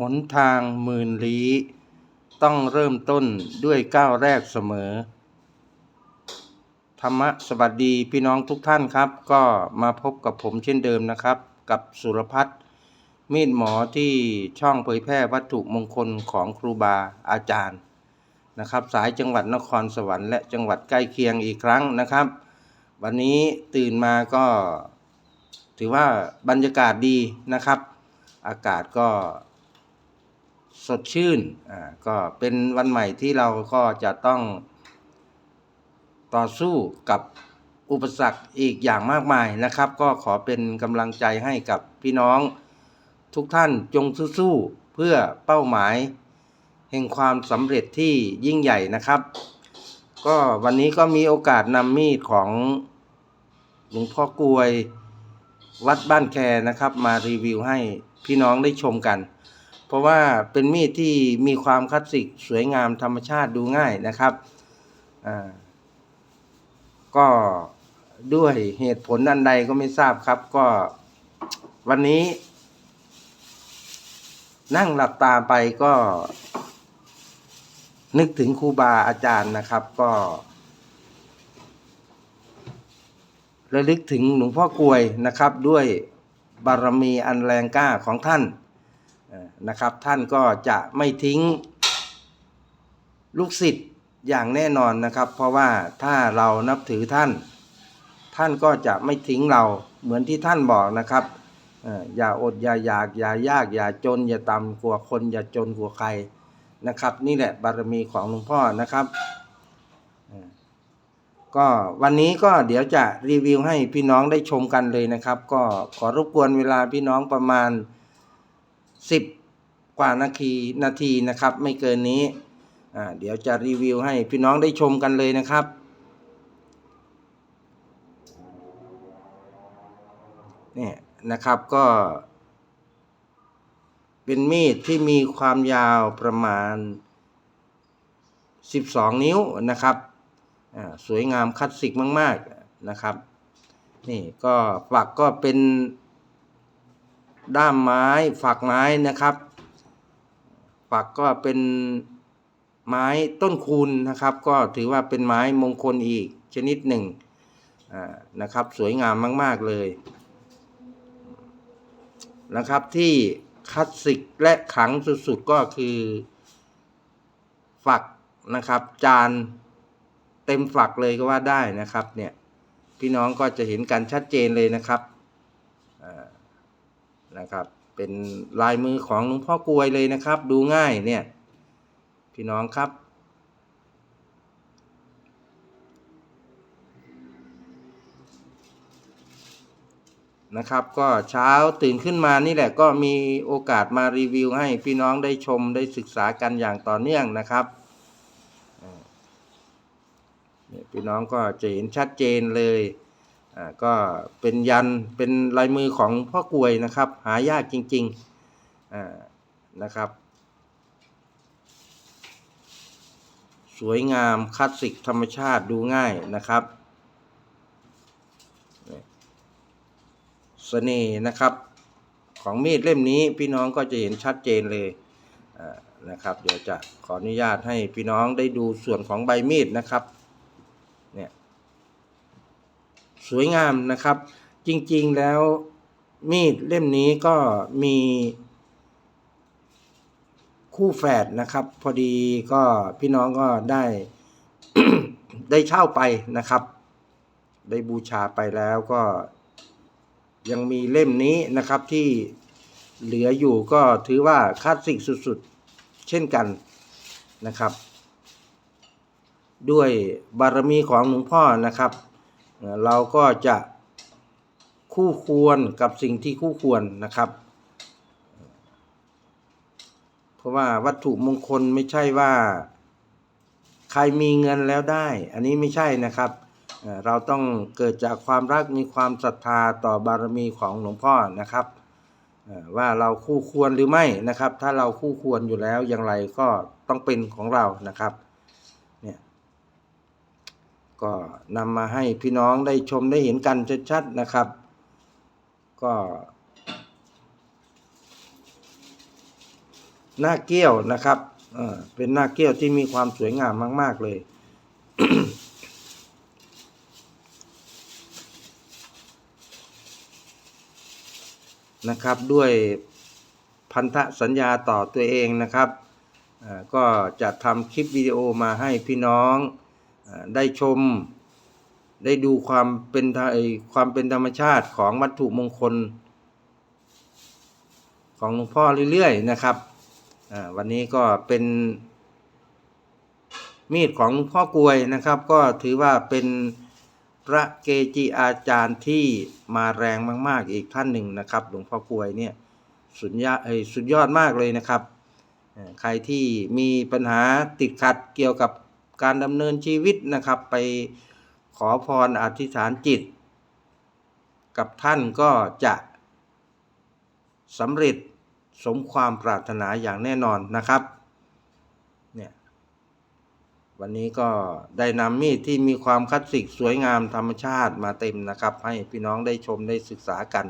หนทางหมื่นลี้ ต้องเริ่มต้นด้วยก้าวแรกเสมอ ธรรมะสวัสดีพี่น้องทุกท่านครับ ก็มาพบกับผมเช่นเดิมนะครับ กับสุรพัฒน์มีดหมอที่ช่องเผยแพร่วัตถุมงคลของครูบาอาจารย์นะครับ สายจังหวัดนครสวรรค์และจังหวัดใกล้เคียงอีกครั้งนะครับ วันนี้ตื่นมาก็ถือว่าบรรยากาศดีนะครับ อากาศก็ สดชื่นอ่าก็เป็นวันใหม่ที่เราก็จะต้องต่อสู้กับอุปสรรคอีกอย่างมากมายนะครับ ก็ขอเป็นกำลังใจให้กับพี่น้องทุกท่านจงสู้ๆเพื่อเป้าหมาย แห่งความสำเร็จที่ยิ่งใหญ่นะครับ ก็วันนี้ก็มีโอกาสนำมีดของหลวงพ่อกวยวัดบ้านแคนะครับ มารีวิวให้พี่น้องได้ชมกัน เพราะว่าเป็นมีดที่มีความคลาสสิกสวยงามธรรมชาติดูง่ายนะครับอ่าก็ด้วยเหตุผลอันใดก็ไม่ทราบครับ ก็วันนี้ นั่งหลับตาไปก็ นึกถึงครูบาอาจารย์นะครับ ก็ระลึกถึงหลวงพ่อกลวยนะครับ ด้วยบารมีอันแรงกล้าของท่าน นะครับ ท่านก็จะไม่ทิ้งลูกศิษย์อย่างแน่นอนนะครับ เพราะว่าถ้าเรานับถือท่าน ท่านก็จะไม่ทิ้งเราเหมือนที่ท่านบอกนะครับอย่าอดอย่าอยากอย่ายาก อย่าจน อย่าต่ำกว่าคนอย่าจนกว่าใครนะครับ นี่แหละบารมีของหลวงพ่อนะครับก็วันนี้ก็เดี๋ยวจะรีวิวให้พี่น้องได้ชมกันเลยนะครับ ก็ขอรบกวนเวลาพี่น้องประมาณ 10 กว่านาทีนาทีนะครับ ไม่เกินนี้อ่าเดี๋ยวจะรีวิวให้พี่น้องได้ชมกันเลยนะครับนี่นะครับก็ เป็นมีดที่มีความยาวประมาณ 12 นิ้วนะครับอ่าสวยงามคลาสสิกมาก ๆนะครับ นี่ก็ฝักก็เป็น ด้ามไม้ฝักไม้นะครับ ฝักก็เป็นไม้ต้นคูณนะครับ ก็ถือว่าเป็นไม้มงคลอีกชนิดหนึ่งอ่านะครับ สวยงามมาก ๆ เลยนะครับที่คลาสสิกและขลังสุด ๆ ก็คือ ฝักนะครับ จานเต็มฝักเลยก็ว่าได้นะครับเนี่ยพี่น้องก็จะเห็นกันชัดเจนเลยนะครับอ่า นะครับ เป็นลายมือของหลวงพ่อกลวยเลยนะครับ ดูง่ายเนี่ย พี่น้องครับ นะครับ ก็เช้าตื่นขึ้นมานี่แหละก็มีโอกาสมารีวิวให้พี่น้องได้ชมได้ศึกษากันอย่างต่อเนื่องนะครับเนี่ยพี่น้องก็จะเห็นชัดเจนเลย ก็เป็นยันเป็นลายมือของพ่อกลวยนะครับ หายากจริงๆนะครับ สวยงามคลาสสิกธรรมชาติดูง่ายนะครับเสน่ห์นะครับ ของมีดเล่มนี้พี่น้องก็จะเห็นชัดเจนเลยนะครับ เดี๋ยวจะขออนุญาตให้พี่น้องได้ดูส่วนของใบมีดนะครับเนี่ย สวยงามนะครับ จริงๆแล้วมีดเล่มนี้ก็มีคู่แฝดนะครับ พอดีก็พี่น้องก็ได้ ได้เช่าไปนะครับ ได้บูชาไปแล้วก็ยังมีเล่มนี้นะครับที่เหลืออยู่ก็ถือว่าคลาสสิกสุดๆ เช่นกันนะครับ ด้วยบารมีของหลวงพ่อนะครับ เราก็จะคู่ควรกับสิ่งที่คู่ควรนะครับ เพราะว่าวัตถุมงคลไม่ใช่ว่า ใครมีเงินแล้วได้ อันนี้ไม่ใช่นะครับ เราต้องเกิดจากความรักมีความศรัทธาต่อบารมีของหลวงพ่อนะครับว่าเราคู่ควรหรือไม่นะครับ ถ้าเราคู่ควรอยู่แล้วอย่างไรก็ต้องเป็นของเรานะครับ ก็นำมาให้พี่น้องได้ชมได้เห็นกันชัดๆนะครับ ก็หน้าเกี้ยวนะครับเป็นหน้าเกี้ยวที่มีความสวยงามมาก ๆ เลย นะครับ ด้วยพันธสัญญาต่อตัวเองนะครับ ก็จะทำคลิปวิดีโอมาให้พี่น้อง ได้ชมได้ดูความเป็นไทยความเป็นธรรมชาติของวัตถุมงคล ของหลวงพ่อเรื่อยๆนะครับวันนี้ก็เป็น มีดของหลวงพ่อกลวยนะครับ ก็ถือว่าเป็นพระเกจิอาจารย์ที่มาแรงมาก ๆ อีกท่านหนึ่งนะครับ หลวงพ่อกลวยเนี่ยสุดยอดสุดยอดมากเลยนะครับ ใครที่มีปัญหาติดขัดเกี่ยวกับ การดำเนินชีวิตนะครับ ไปขอพรอธิษฐานจิต กับท่านก็จะสำเร็จสมความปรารถนาอย่างแน่นอนนะครับเนี่ยวันนี้ก็ได้นำมีดที่มีความคลาสสิกสวยงามธรรมชาติมาเต็มนะครับ ให้พี่น้องได้ชมได้ศึกษากัน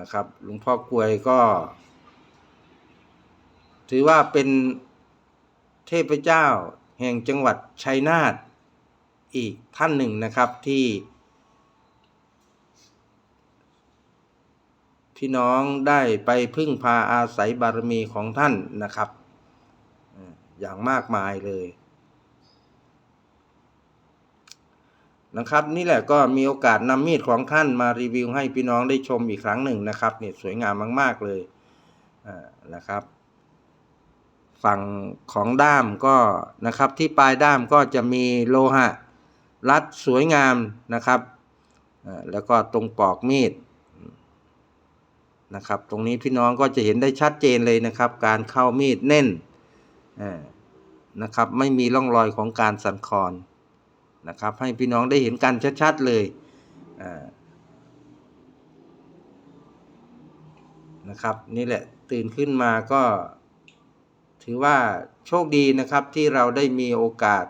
นะครับหลวงพ่อกลวยก็ ถือว่าเป็นเทพเจ้าแห่งจังหวัดชัยนาทอีกท่านหนึ่งนะครับที่ พี่น้องได้ไปพึ่งพาอาศัยบารมีของท่านนะครับ อย่างมากมายเลยนะครับนี่แหละก็มีโอกาสนำมีดของท่านมารีวิวให้พี่น้องได้ชมอีกครั้งหนึ่งนะครับเนี่ยสวยงามมาก ๆ เลยนะครับ ฝั่งของด้ามก็นะครับที่ปลายด้ามก็จะมีโลหะ รัดสวยงามนะครับ แล้วก็ตรงปอกมีดนะครับ ตรงนี้พี่น้องก็จะเห็นได้ชัดเจนเลยนะครับ การเข้ามีดแน่นนะครับ ไม่มีร่องรอยของการสั่นคลอนนะครับ ให้พี่น้องได้เห็นกันชัดๆเลยนะครับ นี่แหละตื่นขึ้นมาก็ ถือว่าโชคดีนะครับที่เราได้มีโอกาส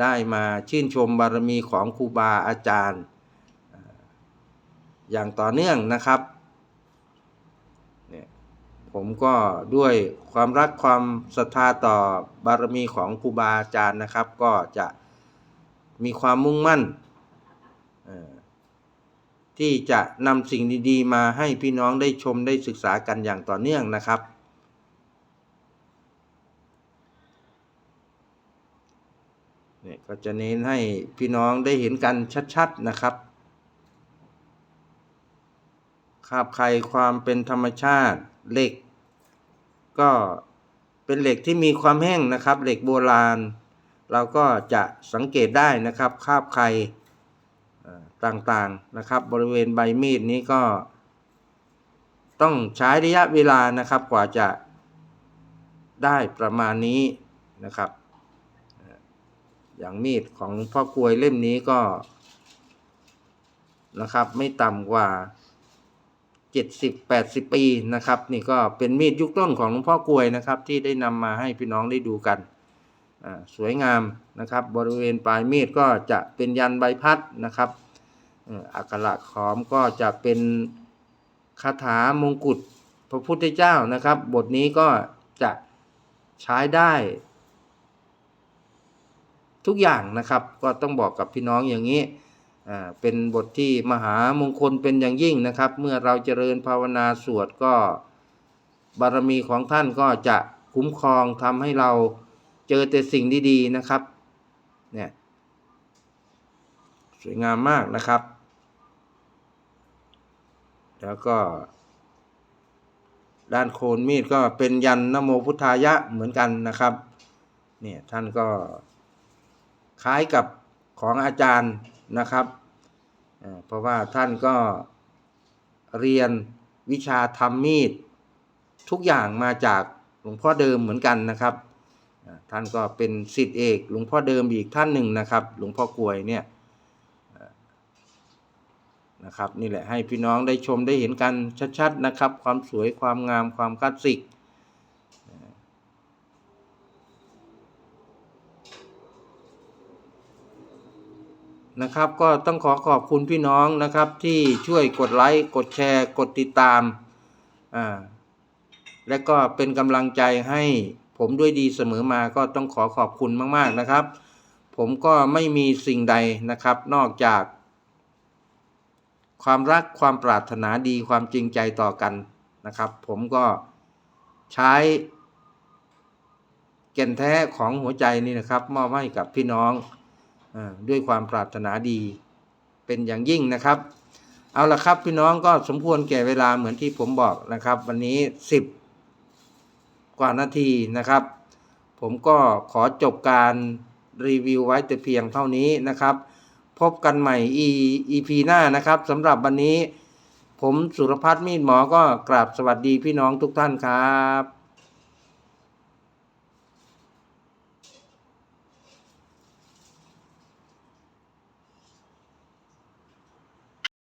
ได้มาชื่นชมบารมีของครูบาอาจารย์ อย่างต่อเนื่องนะครับเนี่ยผมก็ด้วยความรักความศรัทธาต่อบารมีของครูบาอาจารย์นะครับ ก็จะมีความมุ่งมั่นที่จะนำสิ่งดีๆ มาให้พี่น้องได้ชมได้ศึกษากันอย่างต่อเนื่องนะครับ เนี่ยก็จะเน้นให้พี่น้องได้เห็นกันชัดๆนะครับคาบใครความเป็นธรรมชาติเหล็ก ก็เป็นเหล็กที่มีความแห้งนะครับ เหล็กโบราณ เราก็จะสังเกตได้นะครับคาบใครต่างๆนะครับ บริเวณใบมีดนี้ก็ ต้องใช้ระยะเวลานะครับกว่าจะได้ประมาณนี้นะครับ อย่างมีดของหลวงพ่อกลวยเล่มนี้ก็นะครับ ไม่ต่ำกว่าเจ็ดสิบแปดสิบปีนะครับ นี่ก็เป็นมีดยุคต้นของหลวงพ่อกลวยนะครับ ที่ได้นำมาให้พี่น้องได้ดูกันสวยงามนะครับ บริเวณปลายมีดก็จะเป็นยันใบพัดนะครับอักขระขอมก็จะเป็นคาถามงกุฎพระพุทธเจ้านะครับ บทนี้ก็จะใช้ได้ ทุกอย่างนะครับ ก็ต้องบอกกับพี่น้องอย่างนี้เป็นบทที่มหามงคลเป็นอย่างยิ่งนะครับ เมื่อเราเจริญภาวนาสวดก็บารมีของท่านก็จะคุ้มครองทำให้เราเจอแต่สิ่งดีๆนะครับเนี่ยสวยงามมากนะครับ แล้วก็ ด้านโคนมีดก็เป็นยันนโมพุทธายะเหมือนกันนะครับ เนี่ยท่านก็ คล้ายกับของอาจารย์นะครับ เพราะว่าท่านก็เรียนวิชาทำมีด ทุกอย่างมาจากหลวงพ่อเดิมเหมือนกันนะครับ ท่านก็เป็นสิทธิเอกหลวงพ่อเดิมอีกท่านหนึ่งนะครับ หลวงพ่อกวยเนี่ยนะครับนี่แหละให้พี่น้องได้ชมได้เห็นกันชัดๆนะครับ ความสวยความงามความคลาสสิก นะครับ ก็ต้องขอขอบคุณพี่น้องนะครับ ที่ช่วยกดไลค์กดแชร์กดติดตามอ่าและก็เป็นกำลังใจให้ผมด้วยดีเสมอมาก็ต้องขอขอบคุณมาก ๆนะครับ ผมก็ไม่มีสิ่งใดนะครับ นอกจาก ความรักความปรารถนาดีความจริงใจต่อกันนะครับ ผมก็ใช้แก่นแท้ของหัวใจนี่นะครับ มอบให้กับพี่น้อง ด้วยความปรารถนาดีเป็นอย่างยิ่งนะครับ เอาละครับพี่น้องก็สมควรแก่เวลาเหมือนที่ผมบอกนะครับ วันนี้สิบกว่านาทีนะครับ ผมก็ขอจบการรีวิวไว้แต่เพียงเท่านี้นะครับ พบกันใหม่ E EP หน้านะครับสำหรับวันนี้ ผมสุรพัฒน์มีดหมอก็กราบสวัสดีพี่น้องทุกท่านครับ